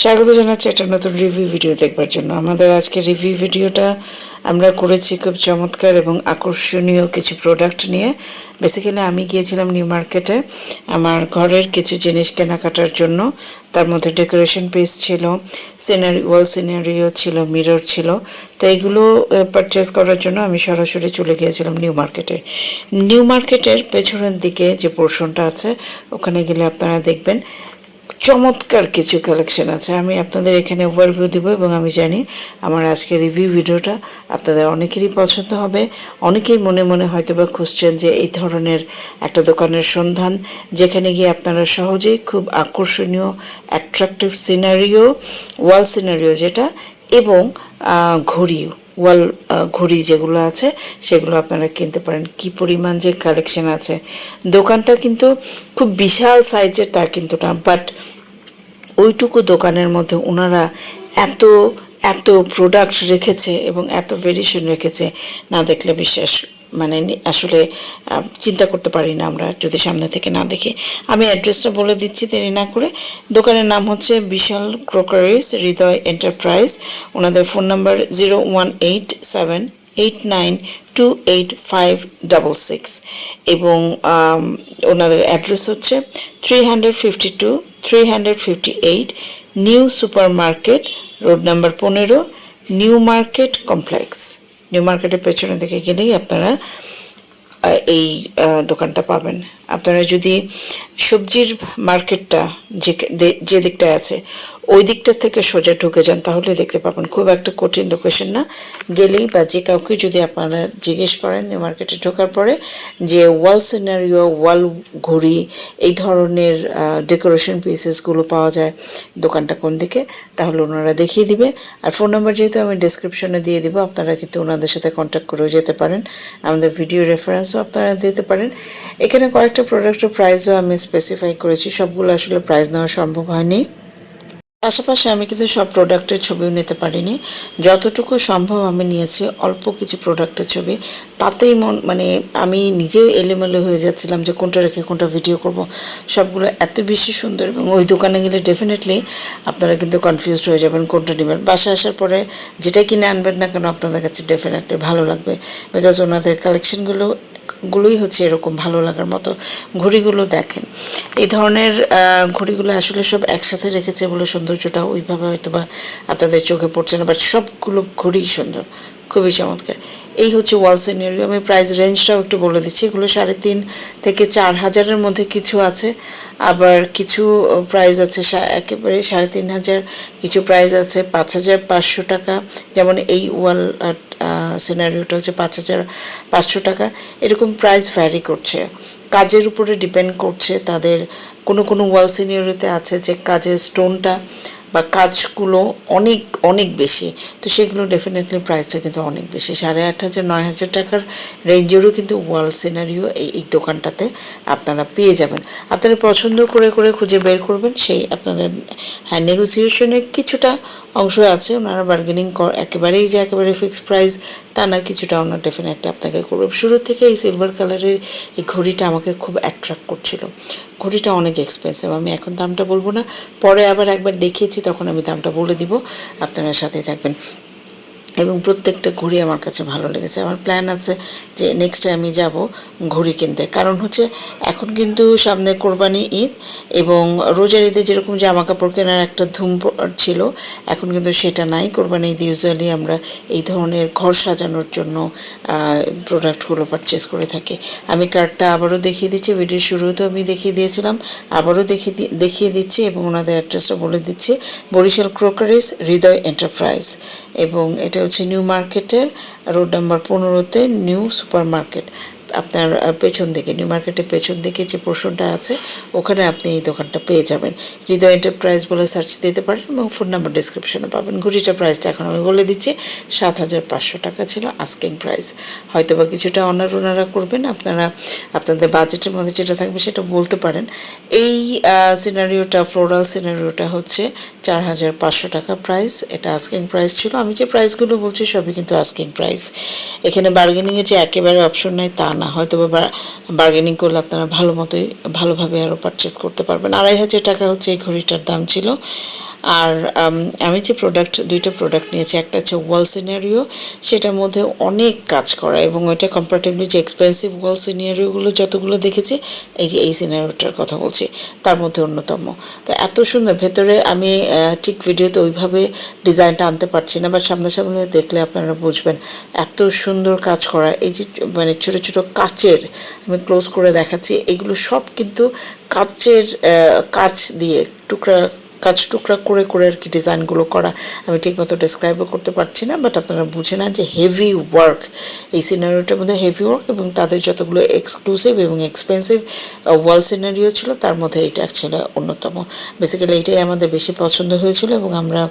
স্বাগত জানাচ্ছি একটা নতুন রিভিউ ভিডিও দেখবার জন্য। আমাদের আজকে রিভিউ ভিডিওটা আমরা করেছি খুব চমৎকার এবং আকর্ষণীয় কিছু প্রোডাক্ট নিয়ে। বেসিক্যালি আমি গিয়েছিলাম নিউ মার্কেটে আমার ঘরের কিছু জিনিস কেনাকাটার জন্য। তার মধ্যে ডেকোরেশন পিস ছিল সিনারি ওয়াল সিনারিও ছিল মিরর ছিল। তো এইগুলো পারচেস করার জন্য আমি সরাসরি চলে গিয়েছিলাম নিউ মার্কেটে নিউ মার্কেটের পেছনের দিকে যে পোর্শনটা আছে, ওখানে গেলে আপনারা দেখবেন চমৎকার কিছু কালেকশন আছে। আমি আপনাদের এখানে ওভারভিউ দেবো এবং আমি জানি আমার আজকের রিভিউ ভিডিওটা আপনাদের অনেকেরই পছন্দ হবে। অনেকেই মনে মনে হয়তো বা খুঁজছেন যে এই ধরনের একটা দোকানের সন্ধান, যেখানে গিয়ে আপনারা সহজেই খুব আকর্ষণীয় অ্যাট্রাকটিভ সিনারিও ওয়াল সিনারিও যেটা, এবং ঘড়িও। ওয়াল ঘড়ি যেগুলো আছে, সেগুলো আপনারা কিনতে পারেন। কি পরিমাণ যে কালেকশন আছে। দোকানটা কিন্তু খুব বিশাল সাইজের তা কিন্তু না। বাট ওইটুকু দোকানের মধ্যে ওনারা এত এত প্রোডাক্ট রেখেছে এবং এত ভেরিয়েশন রেখেছে, না দেখলে বিশ্বাস মানে আসলে চিন্তা করতে পারি না আমরা যদি সামনে থেকে না দেখি। আমি অ্যাড্রেসটা বলে দিচ্ছি তিনি না করে। দোকানের নাম হচ্ছে বিশাল ক্রোকারিস হৃদয় এন্টারপ্রাইজ ওনাদের phone number zero one eight seven eight nine two eight five double six এবং ওনাদের অ্যাড্রেস হচ্ছে three hundred fifty two three hundred fifty eight new super market road number পনেরো নিউ মার্কেট কমপ্লেক্স নিউ মার্কেটের পেছনের দিকে গেলেই আপনারা এই দোকানটা পাবেন। আপনারা যদি সবজির মার্কেটটা যে যে দিকটায় আছে ওই দিকটা থেকে সোজা ঢুকে যান, তাহলে দেখতে পাবেন। খুব একটা কঠিন লোকেশন না। গেলেই বা যে কাউকে যদি আপনারা জিজ্ঞেস করেন যে মার্কেটে ঢোকার পরে যে ওয়াল সিনারিও ওয়াল ঘড়ি, এই ধরনের ডেকোরেশন পিসেসগুলো পাওয়া যায় দোকানটা কোন দিকে, তাহলে ওনারা দেখিয়ে দিবে। আর ফোন নাম্বার যেহেতু আমি ডিসক্রিপশনে দিয়ে দিব, আপনারা কিন্তু ওনাদের সাথে কন্ট্যাক্ট করেও যেতে পারেন। আমাদের ভিডিও রেফারেন্সও আপনারা দিতে পারেন। এখানে কয়েকটা প্রোডাক্টের প্রাইসও আমি স্পেসিফাই করেছি। সবগুলো আসলে প্রাইস নেওয়া সম্ভব হয়নি। পাশাপাশি আমি কিন্তু সব প্রোডাক্টের ছবিও নিতে পারিনি। যতটুকু সম্ভব আমি নিয়েছি অল্প কিছু প্রোডাক্টের ছবি। তাতেই মন মানে আমি নিজেও এলোমেলো হয়ে যাচ্ছিলাম যে কোনটা রেখে কোনটা ভিডিও করব। সবগুলো এত বেশি সুন্দর এবং ওই দোকানে গেলে ডেফিনেটলি আপনারা কিন্তু কনফিউজড হয়ে যাবেন কোনটা নেবেন। বাসায় আসার পরে যেটা কিনে আনবেন না কেন আপনাদের কাছে ডেফিনেটলি ভালো লাগবে। বিকজ ওনাদের কালেকশনগুলো গুলোই হচ্ছে এরকম ভালো লাগার মতো ঘড়িগুলো দেখেন। এই ধরনের ঘড়িগুলো আসলে সব একসাথে রেখেছে বলে সৌন্দর্যটা ওইভাবে হয়তো বা আপনাদের চোখে পড়ছে না বাট সবগুলো ঘড়ি সুন্দর, খুবই চমৎকার। এই হচ্ছে ওয়াল সিনারিও, আমি প্রাইস রেঞ্জটাও একটু বলে দিচ্ছি, এগুলো সাড়ে তিন থেকে চার হাজারের মধ্যে কিছু আছে, আবার কিছু প্রাইস আছে একেবারে সাড়ে তিন হাজার, কিছু প্রাইস আছে পাঁচ হাজার পাঁচশো টাকা, যেমন এই ওয়াল সিনারিওটা হচ্ছে পাঁচ হাজার পাঁচশো টাকা। এরকম প্রাইস ভ্যারি করছে। কাজের উপরে ডিপেন্ড করছে, তাদের কোনো কোনো ওয়াল সিনিয়রিতে আছে যে কাজের স্টোনটা বা কাজগুলো অনেক অনেক বেশি। তো সেগুলো ডেফিনেটলি প্রাইসটা কিন্তু অনেক বেশি। সাড়ে আট হাজার, নয় হাজার টাকার রেঞ্জেরও কিন্তু ওয়াল সিনারিও এই এই দোকানটাতে আপনারা পেয়ে যাবেন। আপনারা পছন্দ করে করে খুঁজে বের করবেন, সেই আপনাদের হ্যাঁ নেগোসিয়েশনের কিছুটা অংশ আছে। ওনারা বার্গেনিং কর একেবারেই যে একেবারে ফিক্সড প্রাইস তা না, কিছুটা ওনার ডেফিনেটলি আপনাকে করবে। শুরু থেকে এই সিলভার কালারের এই ঘড়িটা আমাকে খুব অ্যাট্রাক্ট করছিল। ঘড়িটা অনেক এক্সপেন্সিভ আমি এখন দামটা বলব না। পরে আবার একবার দেখিয়েছি, তখন আমি দামটা বলে দিব। আপনারা সাথে থাকবেন। এবং প্রত্যেকটা ঘড়ি আমার কাছে ভালো লেগেছে। আমার প্ল্যান আছে যে নেক্সটে আমি যাব ঘড়ি কিনতে। কারণ হচ্ছে এখন কিন্তু সামনে কোরবানি ঈদ এবং রোজার ঈদে যেরকম জামা কাপড় কেনার একটা ধুম ছিল, এখন কিন্তু সেটা নাই। কোরবানি ঈদ ইউজুয়ালি আমরা এই ধরনের ঘর সাজানোর জন্য প্রোডাক্টগুলো পারচেস করে থাকি। আমি কার্ডটা আবারও দেখিয়ে দিচ্ছি ভিডিওর শুরুতেও আমি দেখিয়ে দিয়েছিলাম। আবারও দেখিয়ে দেখিয়ে দিচ্ছি এবং ওনাদের অ্যাড্রেসটা বলে দিচ্ছি। বরিশাল ক্রোকারিস হৃদয় এন্টারপ্রাইজ এবং এটা হচ্ছে নিউ মার্কেটের রোড নাম্বার পনেরোতে নিউ সুপার মার্কেট আপনার পেছন দিকে, নিউ মার্কেটের পেছন দিকে যে পোর্শনটা আছে, ওখানে আপনি এই দোকানটা পেয়ে যাবেন। হৃদয় এন্টারপ্রাইজ বলে সার্চ দিতে পারেন এবং ফোন নাম্বার ডিসক্রিপশনে পাবেন। ঘুড়িটার প্রাইসটা এখন আমি বলে দিচ্ছি, সাত হাজার পাঁচশো টাকা ছিল আস্কিং প্রাইস হয়তো বা কিছুটা অনার ওনারা করবেন, আপনারা, আপনাদের বাজেটের মধ্যে যেটা থাকবে সেটা বলতে পারেন। এই সিনারিওটা ফ্লোরাল সিনারিওটা হচ্ছে চার হাজার পাঁচশো টাকা প্রাইস এটা আস্কিং প্রাইস ছিল। আমি যে প্রাইসগুলো বলছি সবই কিন্তু আস্কিং প্রাইস এখানে বার্গেনিংয়ের যে একেবারে অপশন নাই তা না। হয়তো বা বার্গেনিং করলে আপনারা ভালো মতোই, ভালোভাবে আরও পারচেস করতে পারবেন। আড়াই হাজার টাকা হচ্ছে এই ঘড়িটার দাম ছিল। আর আমি যে প্রোডাক্ট দুইটা প্রোডাক্ট নিয়েছি, একটা হচ্ছে ওয়াল সিনারিও সেটার মধ্যে অনেক কাজ করা এবং ওইটা কম্পারেটিভলি যে এক্সপেন্সিভ ওয়াল সিনারিওগুলো যতগুলো দেখেছি, এই যে এই সিনারিওটার কথা বলছি, তার মধ্যে অন্যতম। তো এত সুন্দর, ভেতরে আমি ঠিক ভিডিওতে ওইভাবে ডিজাইনটা আনতে পারছি না, বা সামনাসামনি দেখলে আপনারা বুঝবেন, এত সুন্দর কাজ করা, এই যে মানে ছোট ছোট কাচের আমি ক্লোজ করে দেখাচ্ছি, এগুলো সব কিন্তু কাচের কাচ দিয়ে টুকরা কাজ টুকরা করে করে আর কি ডিজাইনগুলো করা আমি ঠিকমতো ডিসক্রাইবও করতে পারছি না বাট আপনারা বুঝে না যে হেভি ওয়ার্ক এই সিনারিওটার মধ্যে হেভি ওয়ার্ক এবং তাদের যতগুলো এক্সক্লুসিভ এবং এক্সপেন্সিভ ওয়াল সিনারিও ছিল, তার মধ্যে এইটা ছিল অন্যতম। বেসিক্যালি এটাই আমাদের বেশি পছন্দ হয়েছিল এবং আমরা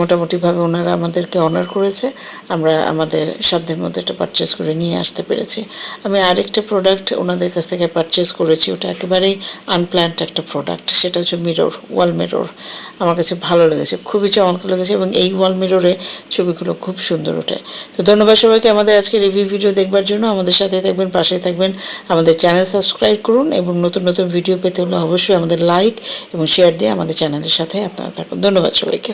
মোটামুটিভাবে ওনারা আমাদেরকে অনার করেছে, আমরা আমাদের সাধ্যের মধ্যে এটা পারচেস করে নিয়ে আসতে পেরেছি। আমি আরেকটা প্রোডাক্ট ওনাদের কাছ থেকে পারচেস করেছি, ওটা একেবারেই আনপ্ল্যান্ড একটা প্রোডাক্ট সেটা হচ্ছে মিরর ওয়াল মিরর আমার কাছে ভালো লেগেছে, খুবই চমৎকার লেগেছে এবং এই ওয়াল মিররে ছবিগুলো খুব সুন্দর ওঠে। তো ধন্যবাদ সবাইকে, আমাদের আজকে রিভিউ ভিডিও দেখবার জন্য। আমাদের সাথে থাকবেন পাশে থাকবেন। আমাদের চ্যানেল সাবস্ক্রাইব করুন এবং নতুন নতুন ভিডিও পেতে হলে অবশ্যই আমাদের লাইক এবং শেয়ার দিয়ে আমাদের চ্যানেলের সাথে আপনারা থাকুন। ধন্যবাদ সবাইকে।